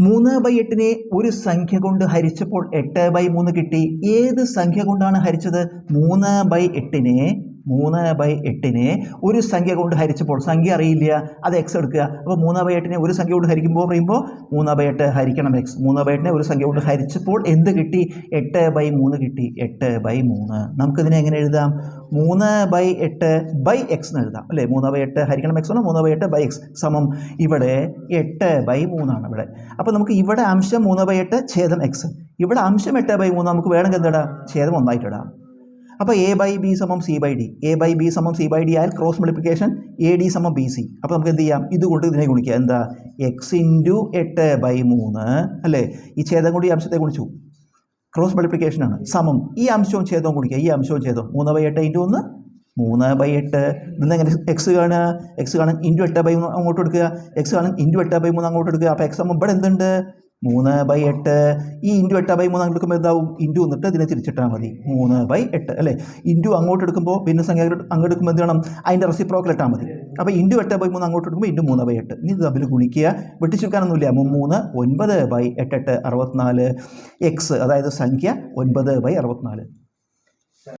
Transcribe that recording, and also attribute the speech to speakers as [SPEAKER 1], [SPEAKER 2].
[SPEAKER 1] മൂന്ന് ബൈ എട്ടിനെ ഒരു സംഖ്യ കൊണ്ട് ഹരിച്ചപ്പോൾ എട്ട് ബൈ മൂന്ന് കിട്ടി. ഏത് സംഖ്യ കൊണ്ടാണ് ഹരിച്ചത്? മൂന്ന് ബൈ എട്ടിനെ മൂന്ന് ബൈ എട്ടിനെ ഒരു സംഖ്യ കൊണ്ട് ഹരിച്ചപ്പോൾ സംഖ്യ അറിയില്ല. അത് എക്സ് എടുക്കുക. അപ്പോൾ മൂന്ന് ബൈ എട്ടിനെ ഒരു സംഖ്യ കൊണ്ട് ഹരിക്കുമ്പോൾ പറയുമ്പോൾ മൂന്ന് ബൈ എട്ട് ഹരിക്കണം എക്സ് മൂന്ന് ബൈ എട്ടിനെ ഒരു സംഖ്യ കൊണ്ട് ഹരിച്ചപ്പോൾ എന്ത് കിട്ടി? എട്ട് ബൈ മൂന്ന് കിട്ടി. എട്ട് ബൈ മൂന്ന്. നമുക്കിതിനെ എങ്ങനെ എഴുതാം? മൂന്ന് ബൈ എട്ട് ബൈ എക്സ് എന്ന് എഴുതാം. അല്ലേ? മൂന്ന് ബൈ എട്ട് ഹരിക്കണം എക്സ് ആണ് മൂന്ന് ബൈ എട്ട് ബൈ എക്സ് സമം. ഇവിടെ എട്ട് ബൈ മൂന്നാണ് ഇവിടെ. അപ്പോൾ നമുക്ക് ഇവിടെ അംശം മൂന്ന് ബൈ എട്ട് ഛേദം എക്സ് ഇവിടെ അംശം എട്ട് ബൈ മൂന്ന് നമുക്ക് വേണമെങ്കിൽ എന്തിടാം ഛേദം ഒന്നായിട്ടിടാം അപ്പോൾ എ ബൈ ബി സമം C by D A by B സമം സി ബൈ ഡി ആയാൽ ക്രോസ് മൾട്ടിപ്ലിക്കേഷൻ എ ഡി സമം ബി സി അപ്പോൾ നമുക്ക് എന്ത് ചെയ്യാം? ഇതുകൊണ്ട് ഇതിനെ ഗുണിക്കുക എന്താ? എക്സ് ഇന്റു എട്ട് ബൈ മൂന്ന് അല്ലേ? ഈ ഛേദം കൂടി ഈ അംശത്തെ ഗുണിച്ചു. ക്രോസ് മൾട്ടിപ്ലിക്കേഷനാണ് സമം. ഈ അംശവും ഛേദവും ഗുണിക്കുക. ഈ അംശവും ഛേദവും. മൂന്ന് ബൈ എട്ട് ഇന്റു ഒന്ന് മൂന്ന് ബൈ എട്ട്. ഇന്ന് എങ്ങനെ എക്സ് കാണുക? എക്സ് കാണാൻ ഇന്റു എട്ട് ബൈ മൂന്ന് അങ്ങോട്ട് എടുക്കുക. എക്സ് കാണാൻ ഇന്റു എട്ട് ബൈ മൂന്ന് അങ്ങോട്ട് എടുക്കുക. അപ്പോൾ എക്സ് ആകുമ്പോൾ ഇവിടെ എന്തുണ്ട്? മൂന്ന് ബൈ എട്ട്. ഈ ഇന്റു എട്ട് ബൈ മൂന്ന് അങ്ങോട്ട് എന്താവും? ഇന്റു എന്നിട്ട് ഇതിനെ തിരിച്ചിട്ടാൽ മതി. മൂന്ന് ബൈ എട്ട് അല്ലേ? ഇന്റു അങ്ങോട്ട് എടുക്കുമ്പോൾ പിന്നെ സംഖ്യ അങ്ങോട്ട് എടുക്കുമ്പോൾ എന്ത് വേണം അതിന്റെ റെസിപ്രോക്കൽ ഇട്ടാൽ മതി. അപ്പോൾ ഇന്റു എട്ട് ബൈ മൂന്ന് അങ്ങോട്ട് എടുക്കുമ്പോൾ ഇന്റു മൂന്ന് ബൈ എട്ട്. ഇനി ഇത് തമ്മിൽ ഗുണിക്കുക. വെട്ടിച്ചുവെക്കാനൊന്നുമില്ല മൂന്ന് ഒൻപത് ബൈ എട്ടെട്ട് അറുപത്തിനാല്. എക്സ് അതായത് സംഖ്യ ഒൻപത് ബൈ അറുപത്തിനാല്.